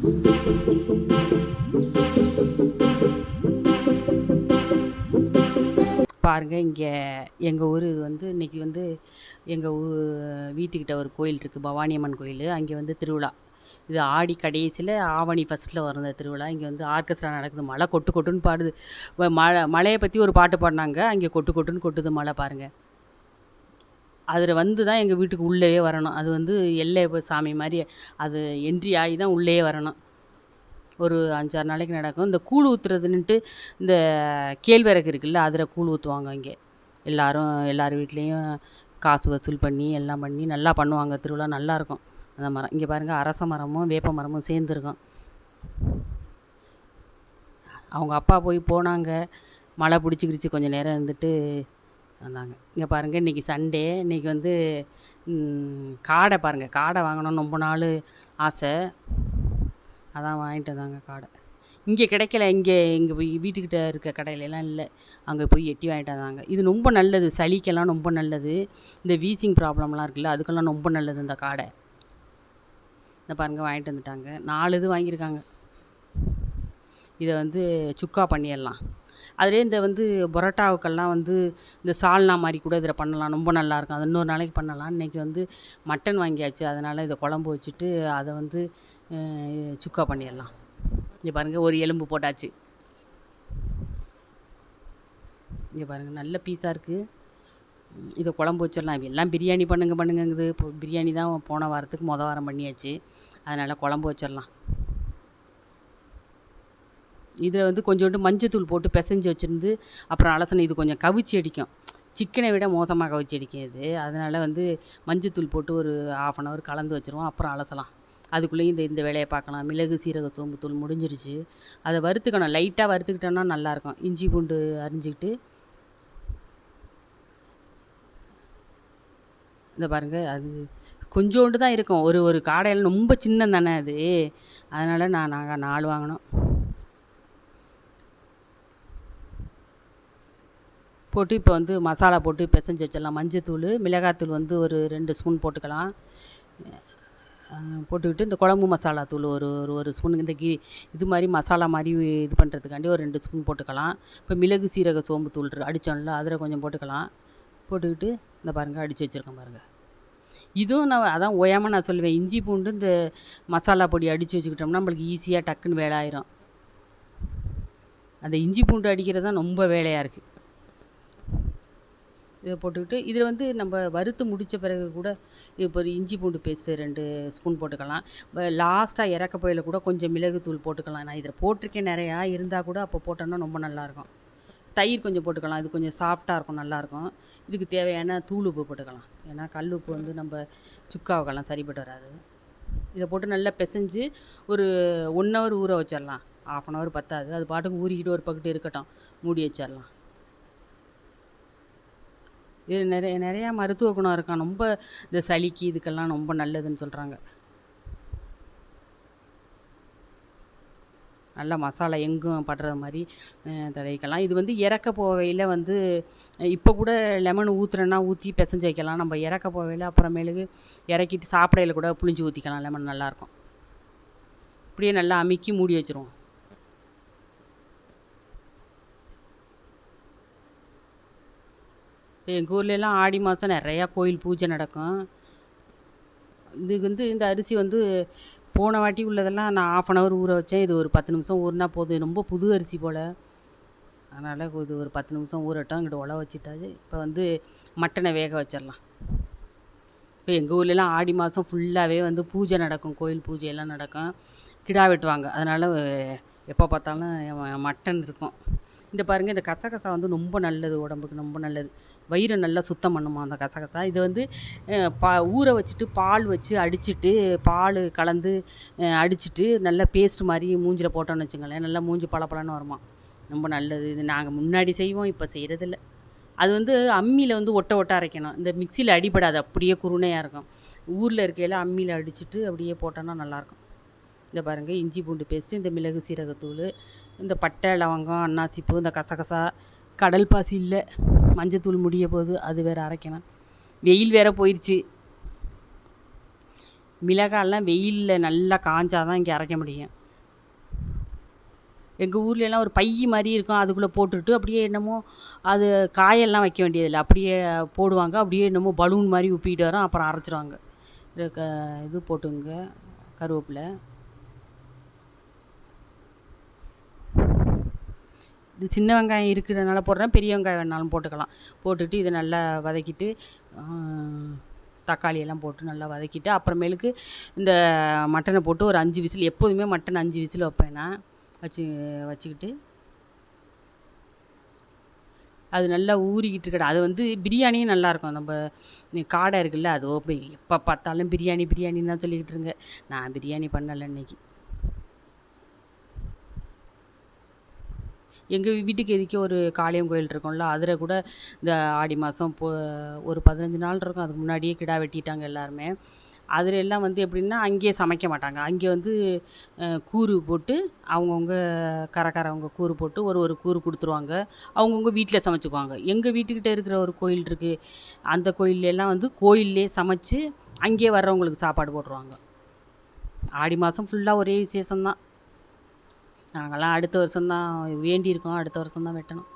பாருங்கள் இங்கே எங்கள் ஊர் வந்து இன்றைக்கி வந்து எங்கள் ஊ வீட்டுக்கிட்ட ஒரு கோயில் இருக்குது பவானி அம்மன் கோயில். அங்கே வந்து திருவிழா. இது ஆடி கடைசியில் ஆவணி ஃபஸ்ட்டில் வரும் இந்த திருவிழா. இங்கே வந்து ஆர்கெஸ்ட்ரா நடக்குது. மழை கொட்டு கொட்டுன்னு பாடுது. மழை மழையை பற்றி ஒரு பாட்டு பாடினாங்க. அங்கே கொட்டு கொட்டுன்னு கொட்டுது மழை பாருங்கள் அதில் வந்து தான் எங்கள் வீட்டுக்கு உள்ளேயே வரணும். அது வந்து எல்லை சாமி மாதிரி அது என்ட்ரி ஆகி தான் உள்ளேயே வரணும். ஒரு அஞ்சாறு நாளைக்கு நடக்கும். இந்த கூழ் ஊற்றுறதுன்ட்டு இந்த கேழ்வரகு இருக்குல்ல அதில் கூழ் ஊற்றுவாங்க இங்கே. எல்லோரும் எல்லார் வீட்லேயும் காசு வசூல் பண்ணி எல்லாம் பண்ணி நல்லா பண்ணுவாங்க. திருவிழா நல்லாயிருக்கும் அந்த மரம் இங்கே பாருங்கள் அரச மரமும் வேப்ப மரமும் சேர்ந்துருக்கும். அவங்க அப்பா போய் போனாங்க. மழை பிடிச்சிக்கிருச்சு. கொஞ்சம் நேரம் இருந்துட்டு வந்தாங்க இங்கே பாருங்கள் இன்றைக்கி சண்டே. இன்றைக்கி வந்து காடை பாருங்கள் காடை வாங்கணும்னு ரொம்ப நாள் ஆசை. அதான் வாங்கிட்டு வந்தாங்க காடை. இங்கே கிடைக்கல. இங்கே இங்கே போய் வீட்டுக்கிட்ட இருக்க கடையிலலாம் இல்லை. அங்கே போய் எட்டி வாங்கிட்டு வந்தாங்க. இது ரொம்ப நல்லது. சளிக்கெல்லாம் ரொம்ப நல்லது. இந்த வீசிங் ப்ராப்ளம்லாம் இருக்குல்ல அதுக்கெல்லாம் ரொம்ப நல்லது இந்த காடை. இந்த பாருங்கள் வாங்கிட்டு வந்துட்டாங்க. நாலு இது வாங்கியிருக்காங்க. இதை வந்து சுக்கா பண்ணிடலாம். அதுலேயே இந்த வந்து பரோட்டாவுக்கெல்லாம் வந்து இந்த சால்னா மாதிரி கூட இதில் பண்ணலாம். ரொம்ப நல்லாயிருக்கும் அது இன்னொரு நாளைக்கு பண்ணலாம். இன்றைக்கி வந்து மட்டன் வாங்கியாச்சு. அதனால் இதை குழம்பு வச்சுட்டு அதை வந்து சுக்கா பண்ணிடலாம். இங்கே பாருங்கள் ஒரு எலும்பு போட்டாச்சு. இங்கே பாருங்கள் நல்ல பீஸாக இருக்குது இதை குழம்பு வச்சிடலாம். எல்லாம் பிரியாணி பண்ணுங்க பண்ணுங்கங்குது. இப்போ பிரியாணி தான் போன வாரத்துக்கு மொதல் வாரம் பண்ணியாச்சு. அதனால் குழம்பு வச்சிடலாம். இதில் வந்து கொஞ்சோண்டு மஞ்சத்தூள் போட்டு பிசைஞ்சு வச்சுருந்து அப்புறம் அலசனை இது கொஞ்சம் கவிச்சி அடிக்கும். சிக்கனை விட மோசமாக கவிச்சி அடிக்கும் இது. அதனால் வந்து மஞ்சத்தூள் போட்டு ஒரு ஆஃப் அன் ஹவர் கலந்து வச்சுருவோம். அப்புறம் அலசலாம். அதுக்குள்ளேயும் இந்த இந்த வேலையை பார்க்கலாம். மிளகு சீரக சோம்புத்தூள் முடிஞ்சிருச்சு. அதை வறுத்துக்கணும். லைட்டாக வறுத்துக்கிட்டோம்னா நல்லாயிருக்கும். இஞ்சி பூண்டு அரிஞ்சிக்கிட்டு இந்த பாருங்கள் அது கொஞ்சோண்டு தான் இருக்கும். ஒரு ஒரு காடையில் ரொம்ப சின்னம் தானே அது. அதனால் நான் நாங்கள் நாலு வாங்கினோம். போட்டு இப்போ வந்து மசாலா போட்டு பிசைஞ்சு வச்சிடலாம். மஞ்சத்தூள் மிளகாத்தூள் வந்து ஒரு ரெண்டு ஸ்பூன் போட்டுக்கலாம். போட்டுக்கிட்டு இந்த குழம்பு மசாலா தூள் ஒரு ஒரு ஒரு ஸ்பூன் இந்த கீ இது மாதிரி மசாலா மாதிரி இது பண்ணுறதுக்காண்டி ஒரு ரெண்டு ஸ்பூன் போட்டுக்கலாம். இப்போ மிளகு சீரக சோம்பு தூள் அடித்தோம்ல அதில் கொஞ்சம் போட்டுக்கலாம். போட்டுக்கிட்டு இந்த பாருங்கள் அடித்து வச்சுருக்கேன் பாருங்கள் இதுவும் நான் அதான் ஓயாமல் நான் சொல்லுவேன். இஞ்சி பூண்டு இந்த மசாலா பொடி அடித்து வச்சுக்கிட்டோம்னா நம்மளுக்கு ஈஸியாக டக்குன்னு வேலை ஆயிரும். அந்த இஞ்சி பூண்டு அடிக்கிறது தான் ரொம்ப வேலையாக இருக்குது இதை போட்டுக்கிட்டு இதில் வந்து நம்ம வறுத்து முடித்த பிறகு கூட இப்போ ஒரு இஞ்சி பூண்டு பேஸ்ட்டு ரெண்டு ஸ்பூன் போட்டுக்கலாம். லாஸ்ட்டாக இறக்க போயில கூட கொஞ்சம் மிளகுத்தூள் போட்டுக்கலாம். நான் இதில் போட்டிருக்கேன் நிறையா. இருந்தால் கூட அப்போ போட்டோன்னா ரொம்ப நல்லாயிருக்கும் தயிர் கொஞ்சம் போட்டுக்கலாம். இது கொஞ்சம் சாஃப்டாக இருக்கும் நல்லாயிருக்கும் இதுக்கு தேவையான தூள் உப்பு போட்டுக்கலாம். ஏன்னா கல் உப்பு வந்து நம்ம சுக்காவுக்கெல்லாம் சரிப்பட்டு வராது. இதை போட்டு நல்லா பிசைஞ்சு ஒரு ஒன் ஹவர் ஊற வச்சிடலாம். ஆஃப் அன் ஹவர் பத்தாது. அது பாட்டுக்கு ஊறிக்கிட்டு ஒரு பக்கத்து இருக்கட்டும். மூடி வச்சிடலாம். இது நிறைய நிறையா மருத்துவ குணம் இருக்கான் ரொம்ப இந்த சளிக்கு இதுக்கெல்லாம் ரொம்ப நல்லதுன்னு சொல்கிறாங்க நல்லா மசாலா எங்கும் படுற மாதிரி தடவிக்கலாம் இது வந்து இறக்க போவையில் வந்து இப்போ கூட லெமன் ஊற்றுறேன்னா ஊற்றி பிசைஞ்சு வைக்கலாம். நம்ம இறக்க போவையில் அப்புறமேலுக்கு இறக்கிட்டு சாப்பிடையில கூட புளிஞ்சு ஊற்றிக்கலாம் லெமன் நல்லாயிருக்கும் இப்படியே நல்லா அமுக்கி மூடி வச்சிருவோம். எங்கள் ஊர்லெலாம் ஆடி மாதம் நிறையா கோயில் பூஜை நடக்கும். இது வந்து இந்த அரிசி வந்து போன வாட்டி உள்ளதெல்லாம் நான் ஆஃப் அன் ஹவர் ஊற வச்சேன். இது ஒரு பத்து நிமிஷம் ஊறினா போதும். ரொம்ப புது அரிசி போல். அதனால் இது ஒரு பத்து நிமிஷம் ஊறட்டும். இங்கிட்ட உழ வச்சுட்டாது இப்போ வந்து மட்டனை வேக வச்சிடலாம். இப்போ எங்கள் ஊர்லலாம் ஆடி மாதம் ஃபுல்லாகவே வந்து பூஜை நடக்கும். கோயில் பூஜையெல்லாம் நடக்கும். கிடா வெட்டுவாங்க. அதனால் எப்போ பார்த்தாலும் மட்டன் இருக்கும். இந்த பாருங்கள் இந்த கசகசா வந்து ரொம்ப நல்லது. உடம்புக்கு ரொம்ப நல்லது. வயிறை நல்லா சுத்தம் பண்ணுமா அந்த கசகசா? இது வந்து பா ஊற வச்சுட்டு பால் வச்சு அடிச்சிட்டு பால் கலந்து அடிச்சுட்டு அடிச்சிட்டு நல்லா பேஸ்ட் மாதிரி மூஞ்சில் போட்டோன்னு வச்சுங்களேன் நல்லா மூஞ்சி பளபளன்னு வருமா? ரொம்ப நல்லது. இது நாங்கள் முன்னாடி செய்வோம் இப்போ செய்கிறதில்ல அது வந்து அம்மியில் வந்து ஒட்ட ஒட்ட அரைக்கணும். இந்த மிக்சியில் அடிபடாது. அப்படியே குருணையாக இருக்கும். ஊரில் இருக்கையில் அம்மியில் அடிச்சுட்டு அப்படியே போட்டோன்னா நல்லாயிருக்கும். இந்த பாருங்கள் இஞ்சி பூண்டு பேஸ்ட்டு இந்த மிளகு சீரகத்தூள் இந்த பட்டை லவங்கம் அன்னாசிப்பூ இந்த கசகசா கடல் பாசி இல்லை. மஞ்சத்தூள் முடிய போகுது. அது வேறு அரைக்கணும். வெயில் வேறு போயிடுச்சு மிளகாலாம் வெயிலில் நல்லா காஞ்சாதான் இங்கே அரைக்க முடியும். எங்கள் ஊர்லலாம் ஒரு பை மாதிரி இருக்கும். அதுக்குள்ளே போட்டுட்டு அப்படியே என்னமோ அது காயெல்லாம் வைக்க வேண்டியதில்லை. அப்படியே போடுவாங்க. அப்படியே என்னமோ பலூன் மாதிரி உப்பிக்கிட்டு வரும். அப்புறம் அரைச்சிருவாங்க. இது இது போட்டுங்க. கருவேப்பிலை. இது சின்ன வெங்காயம் இருக்கிறதுனால போடுறேன் பெரிய வெங்காயம் வேணாலும் போட்டுக்கலாம். போட்டுட்டு இதை நல்லா வதக்கிட்டு தக்காளி எல்லாம் போட்டு நல்லா வதக்கிட்டு அப்புறமேலுக்கு இந்த மட்டனை போட்டு ஒரு அஞ்சு விசில் எப்போதுமே மட்டன் அஞ்சு விசில் வைப்பேன் நான் வச்சு வச்சுக்கிட்டு. அது நல்லா ஊறிக்கிட்டு இருக்கட்டும் அது வந்து பிரியாணியும் நல்லாயிருக்கும். நம்ம காடை இருக்குல்ல அது எப்போ பார்த்தாலும் பிரியாணி பிரியாணின்னு தான் சொல்லிக்கிட்டு இருங்க. நான் பிரியாணி பண்ணலை இன்றைக்கி எங்கள் வீட்டுக்கு எதுக்கே ஒரு காளியம் கோயில் இருக்கும்ல அதில் கூட இந்த ஆடி மாதம் போ ஒரு பதினஞ்சு நாள் இருக்கும். அதுக்கு முன்னாடியே கிடா வெட்டிட்டாங்க எல்லாருமே. அதில் எல்லாம் வந்து எப்படின்னா அங்கேயே சமைக்க மாட்டாங்க. அங்கே வந்து கூறு போட்டு அவங்கவுங்க கரக்காரவங்க கூறு போட்டு ஒரு ஒரு கூறு கொடுத்துருவாங்க. அவங்கவுங்க வீட்டில் சமைச்சுக்குவாங்க. எங்கள் வீட்டுக்கிட்ட இருக்கிற ஒரு கோயில் இருக்குது அந்த கோயிலெல்லாம் வந்து கோயிலே சமைச்சு அங்கேயே வர்றவங்களுக்கு சாப்பாடு போட்டுருவாங்க. ஆடி மாதம் ஃபுல்லாக ஒரே விசேஷம்தான். நாங்கள்லாம் அடுத்த வருஷம்தான் வேண்டியிருக்கோம். அடுத்த வருஷம்தான் வெட்டணும்.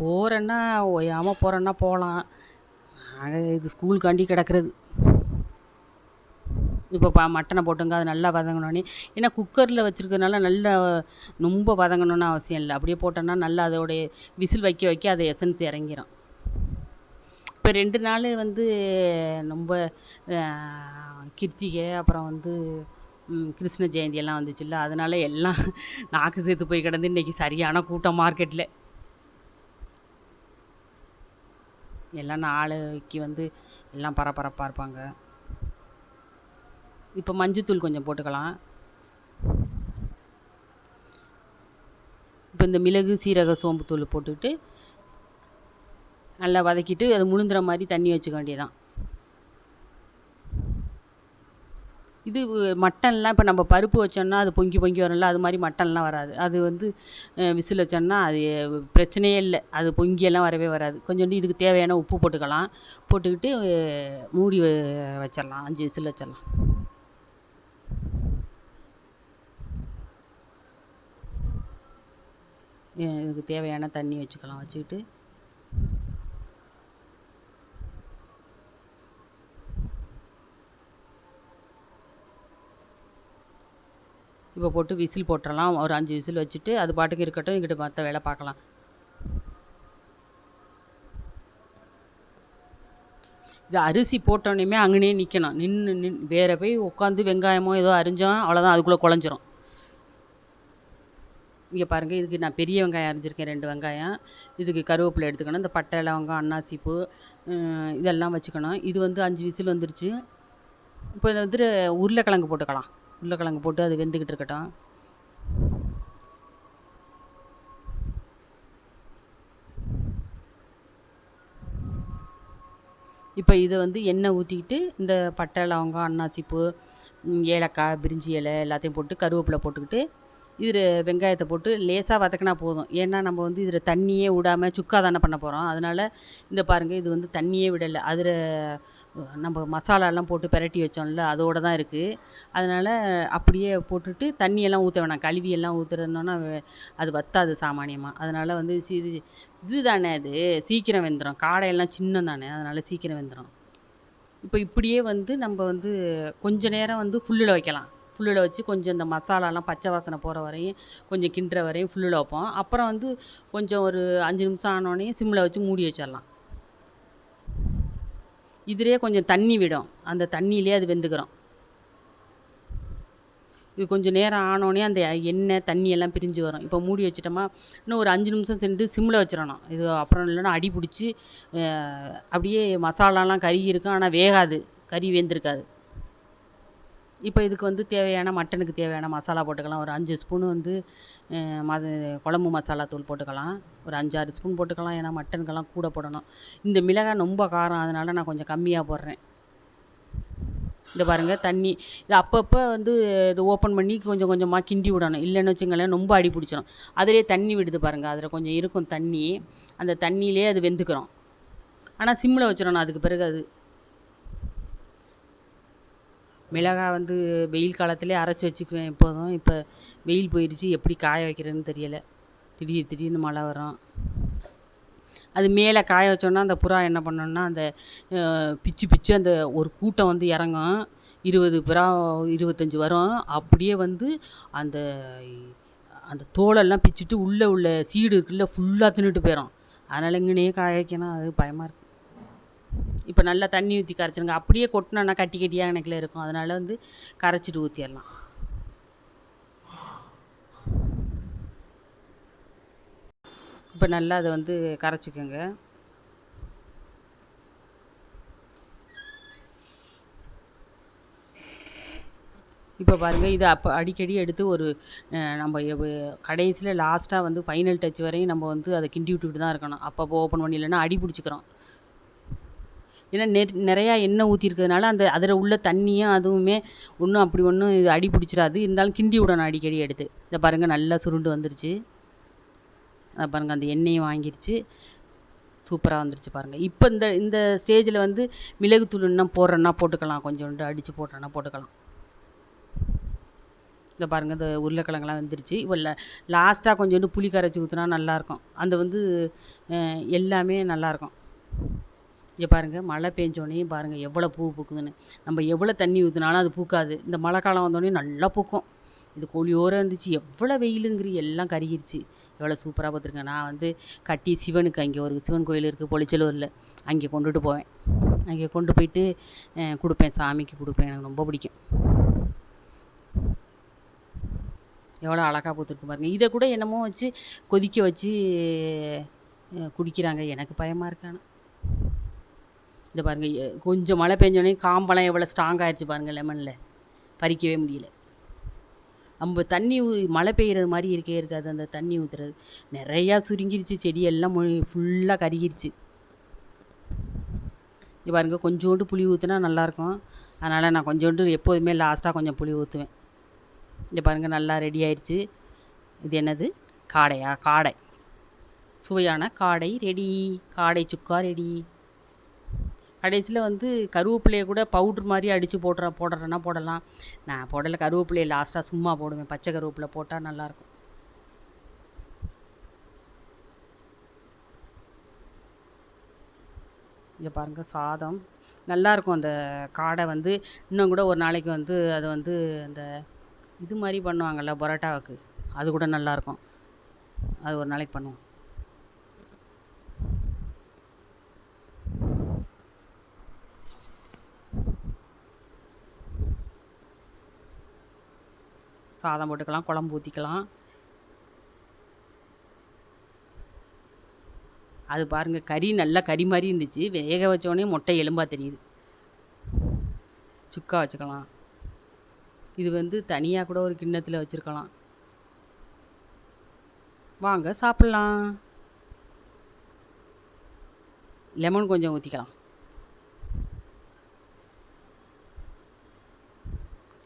போகிறேன்னா ஓயாமல் போகிறேன்னா போகலாம். நாங்கள் இது ஸ்கூலுக்காண்டி கிடக்கிறது. இப்போ மட்டனை போட்டுங்க அது நல்லா வதங்கினோடனே ஏன்னா குக்கரில் வச்சுருக்கிறதுனால நல்லா ரொம்ப வதங்கணும்னு அவசியம் இல்லை. அப்படியே போட்டோன்னா நல்லா அதோடைய விசில் வைக்க வைக்க அது எசன்ஸ் இறங்கிடும் இப்போ ரெண்டு நாள் வந்து ரொம்ப கிருத்திகை அப்புறம் வந்து கிருஷ்ண ஜெயந்தி எல்லாம் வந்துச்சுல்ல அதனால எல்லாம் நாக்கு சேர்த்து போய் கிடந்து இன்றைக்கி சரியான கூட்டம் மார்க்கெட்டில் எல்லாம் நாளைக்கு வந்து எல்லாம் பரபரப்பாக இருப்பாங்க. இப்போ மஞ்சத்தூள் கொஞ்சம் போட்டுக்கலாம். இப்போ இந்த மிளகு சீரக சோம்புத்தூள் போட்டுக்கிட்டு நல்லா வதக்கிட்டு அது முழுந்துற மாதிரி தண்ணி வச்சுக்க வேண்டியதான் இது மட்டன்லாம் இப்போ நம்ம பருப்பு வச்சோன்னா அது பொங்கி பொங்கி வரும்ல அது மாதிரி மட்டன்லாம் வராது. அது வந்து விசில் வச்சோம்னா அது பிரச்சனையே இல்லை. அது பொங்கியெல்லாம் வரவே வராது. கொஞ்சோண்டு இதுக்கு தேவையான உப்பு போட்டுக்கலாம். போட்டுக்கிட்டு மூடி வச்சிடலாம். அஞ்சு விசில் வச்சிடலாம். இதுக்கு தேவையான தண்ணி வச்சுக்கலாம். வச்சுக்கிட்டு இப்போ போட்டு விசில் போட்டுடலாம் ஒரு அஞ்சு விசில் வச்சுட்டு அது பாட்டுக்கு இருக்கட்டும் இங்கிட்டு மற்ற வேலை பார்க்கலாம். இது அரிசி போட்டோன்னே அங்கனே நிற்கணும் நின்று நின் வேறு போய் உட்காந்து வெங்காயமோ ஏதோ அரிஞ்சோம் அவ்வளோதான் அதுக்குள்ளே குழஞ்சிரும். இங்கே பாருங்கள் இதுக்கு நான் பெரிய வெங்காயம் அரிஞ்சிருக்கேன் ரெண்டு வெங்காயம். இதுக்கு கருவேப்பிலை எடுத்துக்கணும் இந்த பட்டை லவங்கம் அன்னாசிப்பூ இதெல்லாம் வச்சுக்கணும். இது வந்து அஞ்சு விசில் வந்துருச்சு. இப்போ இதை வந்துட்டு உருளைக்கிழங்கு போட்டுக்கலாம். உருளைக்கிழங்கு போட்டு அது வெந்துக்கிட்டு இருக்கட்டும். இப்போ இதை வந்து எண்ணெய் ஊற்றிக்கிட்டு இந்த பட்டை லவங்கம் அன்னாசிப்பூ ஏலக்காய் பிரிஞ்சி இலை எல்லாத்தையும் போட்டு கருவேப்பிலை போட்டுக்கிட்டு இதில் வெங்காயத்தை போட்டு லேசாக வதக்கினா போதும். ஏன்னா நம்ம வந்து இதில் தண்ணியே விடாமல் சுக்கா தானே பண்ண போகிறோம் அதனால் இந்த பாருங்கள் இது வந்து தண்ணியே விடலை. அதில் நம்ம மசாலாலாம் போட்டு பிரட்டி வச்சோம்ல அதோடு தான் இருக்குது அதனால் அப்படியே போட்டுட்டு தண்ணியெல்லாம் ஊற்ற வேணாம். கழுவியெல்லாம் ஊற்றுறதுனோன்னா அது வற்றாது சாமானியமாக அதனால் வந்து சி இது இது தானே அது? சீக்கிரம் வெந்துடும் காடையெல்லாம் சின்னம் தானே? அதனால் சீக்கிரம் வெந்துடும் இப்போ இப்படியே வந்து நம்ம வந்து கொஞ்ச நேரம் வந்து ஃபுல்லில் வைக்கலாம். ஃபுல்லில் வச்சு கொஞ்சம் இந்த மசாலாலாம் பச்சை வாசனை போகிற வரையும் கொஞ்சம் கிண்டுற வரையும் ஃபுல்லில் வைப்போம். அப்புறம் வந்து கொஞ்சம் ஒரு அஞ்சு நிமிஷம் ஆனோடனே சிம்மில் வச்சு மூடி வச்சிடலாம். இதிலே கொஞ்சம் தண்ணி விடும். அந்த தண்ணியிலே அது வெந்துக்கிறோம். இது கொஞ்சம் நேரம் ஆனோடனே அந்த எண்ணெய் தண்ணி எல்லாம் பிரிஞ்சு வரும். இப்போ மூடி வச்சிட்டோமா இன்னும் ஒரு அஞ்சு நிமிஷம் சென்று சிம்மில் வச்சிடணும். இது அப்புறம் இல்லைன்னா அடி பிடிச்சி அப்படியே மசாலாலாம் கருகி இருக்கும் ஆனால் வேகாது. கறி வெந்திருக்காது. இப்போ இதுக்கு வந்து தேவையான மட்டனுக்கு தேவையான மசாலா போட்டுக்கலாம். ஒரு அஞ்சு ஸ்பூன் வந்து மது குழம்பு மசாலா தூள் போட்டுக்கலாம். ஒரு அஞ்சாறு ஸ்பூன் போட்டுக்கலாம். ஏன்னா மட்டனுக்கெல்லாம் கூட போடணும். இந்த மிளகாய் ரொம்ப காரம் அதனால் நான் கொஞ்சம் கம்மியாக போடுறேன். இந்த பாருங்கள் தண்ணி இது அப்பப்போ வந்து இது ஓப்பன் பண்ணி கொஞ்சம் கொஞ்சமாக கிண்டி விடணும். இல்லைன்னு வச்சுங்களேன் ரொம்ப அடி பிடிச்சிடும் அதிலே தண்ணி விடுது பாருங்கள் அதில் கொஞ்சம் இருக்கும் தண்ணி. அந்த தண்ணியிலே அது வெந்துக்கிறோம். ஆனால் சிம்மில் வச்சிடணும் அதுக்கு பிறகு அது மிளகாய் வந்து வெயில் காலத்திலே அரைச்சி வச்சுக்குவேன் எப்போதும். இப்போ வெயில் போயிடுச்சு எப்படி காய வைக்கிறதுன்னு தெரியலை. திடீர் திடீர்னு மழை வரும். அது மேலே காய வச்சோன்னா அந்த புறா என்ன பண்ணணும்னா அந்த பிச்சு பிச்சு அந்த ஒரு கூட்டம் வந்து இறங்கும். இருபது புறா இருபத்தஞ்சி வரும். அப்படியே வந்து அந்த அந்த தோலெல்லாம் பிச்சுட்டு உள்ளே உள்ள சீடு இருக்குல்ல ஃபுல்லாக தின்னுட்டு போயிடும். அதனால் இங்கனே காய வைக்கணும். அது பயமாக இருக்குது இப்போ நல்லா தண்ணி ஊற்றி கரைச்சிருங்க. அப்படியே கொட்டினோன்னா கட்டி கட்டியாக எனக்குல இருக்கும். அதனால் வந்து கரைச்சிட்டு ஊற்றிடலாம் இப்போ நல்லா அதை வந்து கரைச்சிக்கோங்க. இப்போ பாருங்கள் இது அப்போ அடிக்கடி எடுத்து ஒரு அஹ், நம்ம கடைசியில் லாஸ்ட்டாக வந்து ஃபைனல் டச் வரையும் நம்ம வந்து அதை கிண்டி விட்டுக்கிட்டு தான் இருக்கணும். அப்பப்போ ஓப்பன் பண்ணி இல்லைன்னா அடி பிடிச்சிக்கிறோம். ஏன்னா நெ நிறையா எண்ணெய் ஊற்றிருக்கிறதுனால அந்த அதில் உள்ள தண்ணியும் அதுவுமே ஒன்றும் அப்படி ஒன்றும் இது அடி பிடிச்சிடாது இருந்தாலும் கிண்டி விடணும் அடிக்கடி எடுத்து. இதை பாருங்கள் நல்லா சுருண்டு வந்துருச்சு. அதை பாருங்கள் அந்த எண்ணெயும் வாங்கிருச்சு. சூப்பராக வந்துருச்சு பாருங்கள் இப்போ இந்த இந்த ஸ்டேஜில் வந்து மிளகுத்தூள் இன்னும் போடுறேன்னா போட்டுக்கலாம். கொஞ்சோண்டு அடித்து போடுறேன்னா போட்டுக்கலாம். இந்த பாருங்கள் இந்த உருளைக்கிழங்குலாம் வந்துருச்சு. இப்போ லாஸ்ட்டாக கொஞ்சோண்டு புளி கரைச்சி ஊற்றினா நல்லாயிருக்கும் அந்த வந்து எல்லாமே நல்லாயிருக்கும் இங்கே பாருங்கள் மழை பெஞ்சோடனே பாருங்கள் எவ்வளோ பூ பூக்குதுன்னு. நம்ம எவ்வளோ தண்ணி ஊற்றினாலும் அது பூக்காது. இந்த மழை காலம் வந்தோடனே நல்லா பூக்கும். இது கோழியோரம் இருந்துச்சு. எவ்வளோ வெயிலுங்கிற எல்லாம் கருகிருச்சு. எவ்வளோ சூப்பராக பார்த்துருக்கேன். நான் வந்து கட்டி சிவனுக்கு அங்கே ஒரு சிவன் கோயில் இருக்குது பொளிச்சலூரில் அங்கே கொண்டுட்டு போவேன். அங்கே கொண்டு போயிட்டு கொடுப்பேன். சாமிக்கு கொடுப்பேன். எனக்கு ரொம்ப பிடிக்கும். எவ்வளோ அழகாக பூத்துருக்கு பாருங்க. இதை கூட என்னமோ வச்சு கொதிக்க வச்சு குடிக்கிறாங்க. எனக்கு பயமாக இருக்கு இந்த பாருங்கள் கொஞ்சம் மழை பெஞ்சோடனே காம்பெல்லாம் எவ்வளோ ஸ்ட்ராங் ஆயிடுச்சு பாருங்கள் லெமனில் பறிக்கவே முடியல. நம்ம தண்ணி ஊ- மழை பெய்கிறது மாதிரி இருக்கே இருக்காது அந்த தண்ணி ஊற்றுறது நிறையா சுருங்கிருச்சு செடியெல்லாம் ஃபுல்லாக கருகிருச்சு. இது பாருங்க கொஞ்சோண்டு புளி ஊற்றினா நல்லாயிருக்கும். அதனால் நான் கொஞ்சோண்டு எப்போதுமே லாஸ்ட்டாக கொஞ்சம் புளி ஊற்றுவேன் இது பாருங்கள் நல்லா ரெடி ஆயிடுச்சு இது என்னது? காடையா? காடை. சுவையான காடை ரெடி காடை சுக்கா ரெடி கடைசியில் வந்து கருவேப்பிலையை கூட பவுட்ரு மாதிரி அடித்து போடுற போடுறேன்னா போடலாம். நான் போடலை கருவேப்பிலையை லாஸ்ட்டாக சும்மா போடுவேன். பச்சை கருவேப்பிலை போட்டால் நல்லாயிருக்கும். இங்கே பாருங்கள் சாதம். நல்லாயிருக்கும் அந்த காடை வந்து. இன்னும் கூட ஒரு நாளைக்கு வந்து அது வந்து அந்த இது மாதிரி பண்ணுவாங்கள்ல பரோட்டாவுக்கு. அது கூட நல்லாயிருக்கும். அது ஒரு நாளைக்கு பண்ணுவோம். சாதம் போட்டுக்கலாம் குழம்பு ஊற்றிக்கலாம் அது பாருங்கள் கறி நல்லா கறி மாதிரி இருந்துச்சு. வேக வச்சோடனே முட்டை எலும்பாக தெரியுது. சுக்கா வச்சுக்கலாம். இது வந்து தனியாக கூட ஒரு கிண்ணத்தில் வச்சுருக்கலாம். வாங்க சாப்பிட்லாம். லெமன் கொஞ்சம் ஊற்றிக்கலாம்